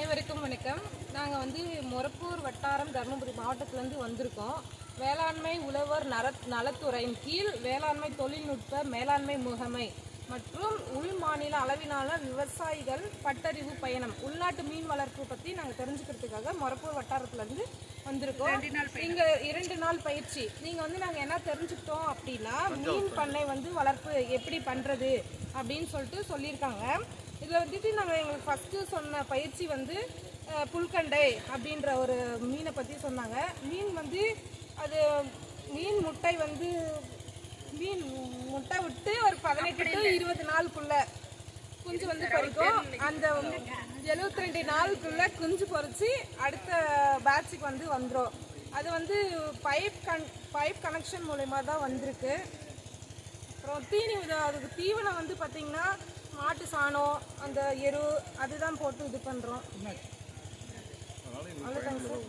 அனைவருக்கும் வணக்கம். நாங்கள் வந்து மொரப்பூர் வட்டாரம் தருமபுரி மாவட்டத்திலேருந்து வந்திருக்கோம். வேளாண்மை உழவர் நர நலத்துறையின் கீழ் வேளாண்மை தொழில்நுட்ப மேலாண்மை முகமை மற்றும் உள் மாநில அளவிலான விவசாயிகள் பட்டறிவு பயணம் உள்நாட்டு மீன் வளர்ப்பு பற்றி நாங்கள் தெரிஞ்சுக்கிறதுக்காக மொரப்பூர் வட்டாரத்துலேருந்து வந்திருக்கோம். இங்கே இரண்டு நாள் பயிற்சி. நீங்கள் வந்து நாங்கள் என்ன தெரிஞ்சுக்கிட்டோம் அப்படின்னா மீன் பண்ணை வந்து வளர்ப்பு எப்படி பண்ணுறது அப்படின்னு சொல்லிட்டு சொல்லியிருக்காங்க. இதில் வந்துட்டு நாங்கள் எங்களுக்கு ஃபஸ்ட்டு சொன்ன பயிற்சி வந்து புல்கண்டை அப்படின்ற ஒரு மீனை பற்றி சொன்னாங்க. மீன் வந்து அது மீன் முட்டை வந்து மீன் முட்டை விட்டு ஒரு பதினெட்டு டு இருபது நாளுக்குள்ள குஞ்சு வந்து பொரிக்கும் அந்த எழுபத்தி ரெண்டு நாளுக்குள்ள குஞ்சு பொரிச்சு அடுத்த பேட்சுக்கு வந்து வந்துடும் அது வந்து பைப் கன் பைப் கனெக்ஷன் மூலயமா தான் வந்திருக்கு. அப்புறம் தீனி அதுக்கு தீவனம் வந்து பார்த்தீங்கன்னா மாட்டு சாணம் அந்த எரு அதுதான் போட்டு இது பண்ணுறோம் அவ்வளோதாங்க சார்.